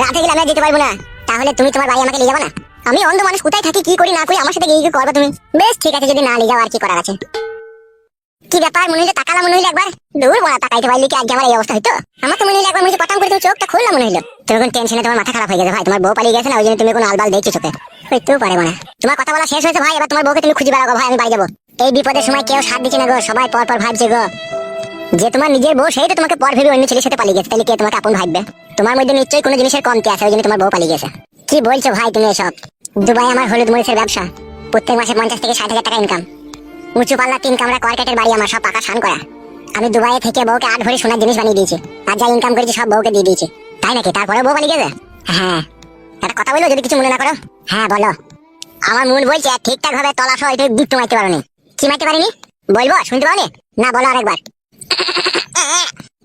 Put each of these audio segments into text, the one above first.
রাতে গেলে আমি যেতে পারব না। তাহলে তুমি তোমার ভাই আমাকে নিয়ে যাবে না? আমি অন্ধ মানুষ, কোথায় থাকি, কি করি না করি, আমার সাথে গিয়ে করবে তুমি? বেশ, ঠিক আছে, যদি না নিয়ে যাও আর কি করার আছে। কি ব্যাপার, মনে হইল তাকালাম মনে হইল একবার? দূর বড়া তাকাইতে পারলি কি আজকে আমার এই অবস্থা হইতো? আমার তো মনে হইল একবার মনে হচ্ছে করে তুমি চোখটা খুললাম মনে হইল। তুমি কোন টেনশনে তোমার মাথা খারাপ হয়ে গেছে ভাই, তোমার বউ পালিয়ে গেছে না, ওই জন্য তুমি কোনো আলবাল দেখছ চোখে। হইতেও পারে মানে তোমার কথা বলা শেষ হয়েছে ভাই, এবার তোমার বউকে তুমি খুঁজে বেড়াবো ভাই, আমি বাড়ি যাব। এই বিপদের সময় কেউ সাথ দিচ্ছে না গো, সবাই পর পর ভাবছে গো। যে তোমার নিজের বউ, সেই তো তোমাকে পর ভেবে অন্য ছেলের সাথে পালিয়ে গেছে। তাহলে কে তোমাকে আপন ভাববে? তোমার মধ্যে নিশ্চয়ই কোনো জিনিসের কমতি আছে, ওই জন্য তোমার বউ পালিয়ে গেছে। কি বলছো ভাই তুমি এসব? দুবাই আমার হলুদ মরিচের ব্যবসা। প্রত্যেক মাসে পঞ্চাশ থেকে ষাট হাজার টাকা ইনকাম উঁচু পাল্লা তিন কামরা কয়কাটের বাড়ি আমার, সব পাকা সান করা। আমি দুবাইয়ে থেকে বউকে আট ভরি সোনার জিনিস বানিয়ে দিয়েছি। আর যা ইনকাম করেছি সব বউকে দিয়ে দিয়েছি। তাই নাকি? তারপরে বউ পালিয়ে গেছে? হ্যাঁ। একটা কথা বলো যদি কিছু মনে না করো? হ্যাঁ বলো। আমার মন বলছে ঠিকঠাক ভাবে তলা সহ একটু দুধ মারতে পারোনি। কি মারতে পারিনি? বলব? শুনতে পাওনি? না, বলো আরেকবার।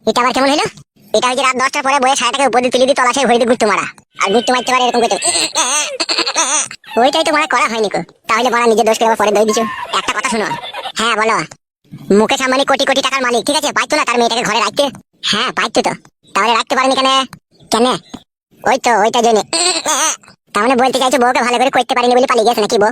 এটা আবার কেমন এটা হচ্ছে রাত দশটার পরে বইয়ে সাড়ে টাকা উপর দিয়ে তুলে দিয়ে তলা সেই ভরিতে গুত্তু মারা। আর মারতে পারে এরকম করতে ওইটাই তো করা হয়নি কো। তাহলে নিজের দোষ করে পরে দই একটা কথা হ্যাঁ বলো। মুকেশ আম্বানি কোটি কোটি টাকার মালিক, ঠিক আছে? পাইতো না তার মেয়েটাকে ঘরে রাখতে। হ্যাঁ পাইতো তো। তাহলে রাখতে পারেনি কেন? কেন? ওই তো ওইটা জন্য। তার মানে বলতে চাইছো বউকে ভালো করে করতে পারিনি বলে পালিয়ে গেছে নাকি বউ?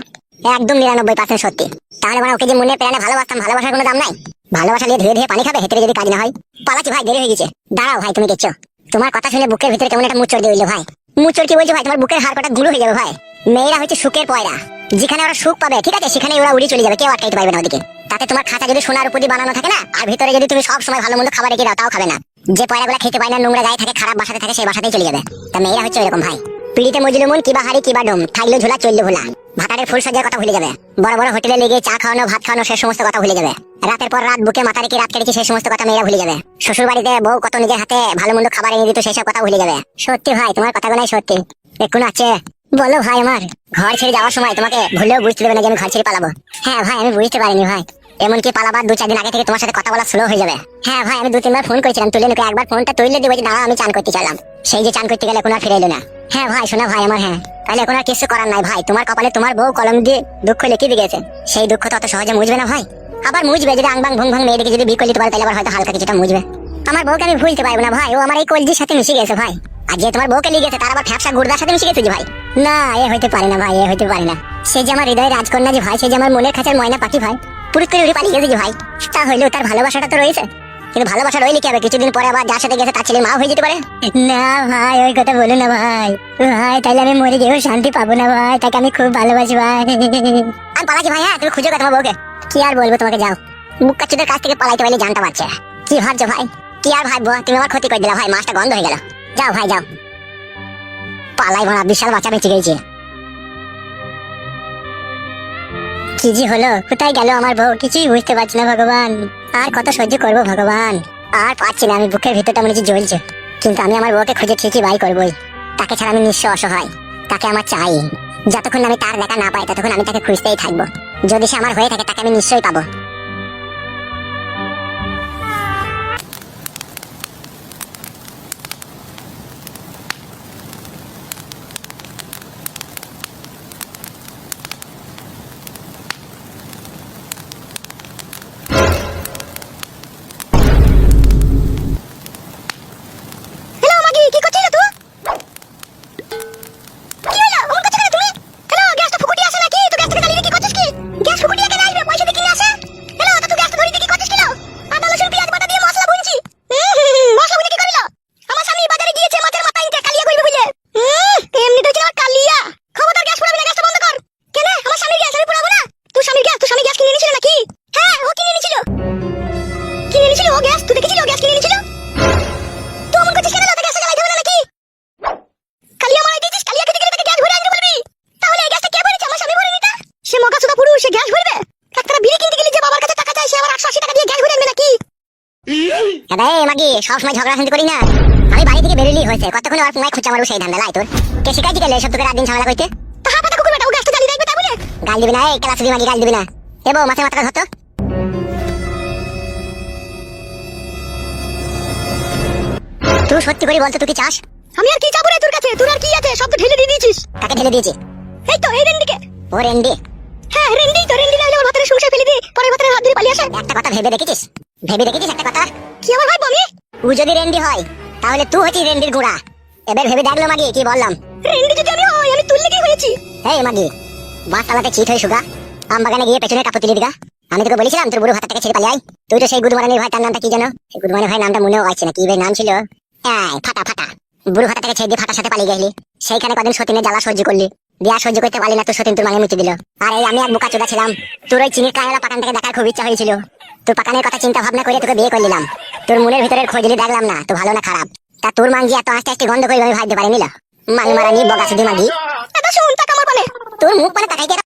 একদম নিরানব্বই পার্সেন্ট সত্যি। তাহলে মানে ওকে যে মনে ভালোবাসতাম, ভালোবাসার কোনো দাম নাই? ভালোবাসা নিয়ে ধীরে ধীরে পানি খাবে, হেঁটে যদি কাজ না হয়? পালাচ্ছি ভাই, দেরি হয়ে গেছে। দাঁড়াও ভাই, তুমি দেখছ। তোমার কথা শুনে বুকের ভিতরে কেমন একটা মুচড় দিয়ে ভাই। মুচড় কি বলছো ভাই? তোমার বুকের হাড় কটা গুঁড়ো হয়ে যাবে ভাই। মেয়েরা হচ্ছে সুখের পয়রা। যেখানে ওরা সুখ পাবে, ঠিক আছে সেখানে ওরা উড়ে চলে যাবে, কেউ আটকাইতে পারবে না ওদিকে। তাতে তোমার খাতা যদি সোনার উপর বানানো থাকে না, আর ভিতরে যদি তুমি সব সময় ভালো মন্দ খাবার রেখে দাও, তাও খাবে না। যে পয়রাগুলো খেতে পায় না, নোংরা গায়ে থাকে, খারাপ বাসাতে থাকে, সেই বাসাতেই চলে যাবে। তা মেয়েরা হচ্ছে এরকম ভাই। পিড়িতে মজলুম মন কিবা হারি কিবা ডোম, থাকল ঝোলা, চলল ভোলা। ভাতারের ফুল সজ্জার কথা ভুলে যাবে। বড় বড় হোটেলে লেগে চা খাওয়ানো, ভাত খাওয়ানো, সে সমস্ত কথা ভুলে যাবে। রাতের পর রাত বুকে মাথা রেখে রাত কেটেছি সেই সমস্ত কথা মেয়েরা ভুলে যাবে। শ্বশুর বাড়িতে বউ কত নিজের হাতে ভালো মন্দ খাবার এনে দিত সেই সব কথা ভুলে যাবে। সত্যি ভাই, তোমার কথাগুলাই সত্যি। এখন আছে। বলো ভাই আমার, ঘর ছেড়ে যাওয়ার সময় তোমাকে ভুলেও বুঝতে দেবে না যে আমি ঘর ছেড়ে পালাবো। হ্যাঁ ভাই, আমি বুঝতে পারিনি ভাই। এমনকি পালাবার দু চার দিন আগে থেকে তোমার সাথে কথা বলা স্লো হয়ে যাবে। হ্যাঁ ভাই, আমি দু তিনবার ফোন করেছিলাম, তুলে নিকে একবার ফোনটা তুলে দেবো যে দাঁড়া আমি চান করতে চাইলাম সেই যে চান করতে গেলে কোনো আর ফিরে এলো না। হ্যাঁ ভাই, শোনা ভাই আমার হ্যাঁ। তাহলে এখন আর কিছু করার নাই। ভাই, তোমার কপালে তোমার বউ কলম দিয়ে দুঃখ লিখে দিয়ে গেছে। সেই দুঃখ তো অত সহজে মুজবে না ভাই। আবার মুজবে যদি আংবাং ভং ভং মেয়েদিকে যদি বিয়ে করতে পারে তাহলে আবার হয়তো হালকা কিছুটা মুজবে আমার বউকে আমি ভুলতে পারব না ভাই। ও আমার এই কলজির সাথে মিশে গেছে ভাই। আর যে তোমার বউকে নিয়ে গেছে, তার আবার ফ্যাপসা গুর্দার সাথে মিশে গেছে ভাই। না, এ হইতে পারে না ভাই, এ হইতে পারে না। সে যে আমার হৃদয়ের রাজকন্যা যে ভাই, সে যে আমার মনের খাঁচার ময়না পাখি ভাই, পুরুষ করে উড়ে পালিয়ে গেছে যে ভাই তা হইলেও তার ভালোবাসাটা তো রয়েছে। কিন্তু ভালোবাসা রইলে কি হবে কিছুদিন পরে আবার যার সাথে গেছে তার ছেলে মা হয়ে যেতে পারে? না ভাই ওই কথা বলো না ভাই। ভাই তাহলে আমি মরে গিয়েও শান্তি পাবো না ভাই তাকে আমি খুব ভালোবাসি ভাই। আমি পালাচ্ছি ভাই হ্যাঁ তুমি খুঁজো তোমার বউকে। কি আর বলব তোমাকে যাও মুখ কাচ্চুদের কাছ থেকে পালাইতে পারলে জানতে পারছে কি ভাবছ ভাই? কি আর ভাববো? তুমি আমার ক্ষতি করে দিলা ভাই মাছটা গন্ধ হয়ে গেল। যাও ভাই যাও। পালাই ভরা বিশাল বাচ্চা বেঁচে গেছে কি যে হলো? কোথায় গেল আমার বউ? কিছুই বুঝতে পারছি না ভগবান। আর কত সহ্য করব ভগবান? আর পাচ্ছি না, আমি বুকের ভিতরটা মনে হচ্ছে জ্বলছে। কিন্তু আমি আমার বউকে খুঁজে ঠিকই বাই করবোই। তাকে ছাড়া আমি নিঃস্ব অসহায়। তাকে আমার চাই। যতক্ষণ আমি তার দেখা না পাই, ততক্ষণ আমি তাকে খুঁজতেই থাকব। যদি সে আমার হয়ে থাকে, তাকে আমি নিশ্চয়ই পাবো। আরে মাগি সব ঝগড়া শান্তি করি না। আমি বাড়ি থেকে বেরোলেই হয়েছে। কতক্ষণ আর পুঙ্গায় খুঁজা মারবো সেই ধান্দা লাই তোর। কে শিখাইছি গেলে সব তোকে রাত দিন ঝামেলা করতে? তাহা পাতা কুকুর বেটা ও গ্যাসটা জ্বালিয়ে রাখবে তাই বলে গাল দিবি না এই ক্লাস দিবি মাগি গাল দিবি না। এবো মাথায় মাথাটা ধরতো তুই সত্যি করে বলতো তুই কি চাস? আমি আর কি চাবো রে তোর কাছে? তোর আর কি আছে? সব তো ঢেলে দিয়ে দিয়েছিস। কাকে ঢেলে দিয়েছি? এই তো এই রেন্ডিকে। ও রেন্ডি হ্যাঁ রেন্ডি তো রেন্ডি না হলে আমার ভাতের সংসার ফেলে দিয়ে পরে ভাতের হাত ধরে পালিয়ে আসে একটা কথা ভেবে দেখেছিস? ভেবে দেখেছিস একটা কথা? কি আমার ভাই বমি? ও যদি রেন্ডি হয় তাহলে তুই হচ্ছিস রেন্ডির গুড়া এবার ভেবে দেখল মাগি কি বললাম? রেন্ডি যদি আমি হই আমি তুললে কি হয়েছি? এই মাগি বাস তালাতে চিট হয়ে সুগা আম বাগানে গিয়ে পেছনে কাপড় তুলে দিগা। আমি তোকে বলেছিলাম তোর বুড়ো হাতে থেকে ছেড়ে পালিয়ে আয়। তুই তো সেই গুদমারানির ভাই তার নামটা কি জানো? সেই গুদমারানির ভাই নামটা মনেও আসছে না কি ভাই নাম ছিল? এই ফাটা ফাটা। বুড়ো হাতে থেকে ছেড়ে দিয়ে ফাটার সাথে পালিয়ে গেলি। সেইখানে কদিন সতীনের জ্বালা সহ্য করলি। বিয়া সহ্য করতে পারলি না তো সতীন তোর মানে মিটে দিল। আর এই আমি এক বোকা চোদা ছিলাম। তোর ওই চিনির কায়লা পাকান থেকে দেখার খুব ইচ্ছা হয়েছিল। তোর পাকানের কথা চিন্তা ভাবনা করে তোকে বিয়ে করে নিলাম। তোর মনের ভিতরের খোঁজলি দেখলাম না তো ভালো না খারাপ। তা তোর মাংজি এত আস্তে আস্তে গন্ধ করে আমি ভাবতে পারিনি মাল মারানি বগা সুদি মাগি। দাদা শুন টাকা আমার পানে। তোর মুখ মানে তাকাই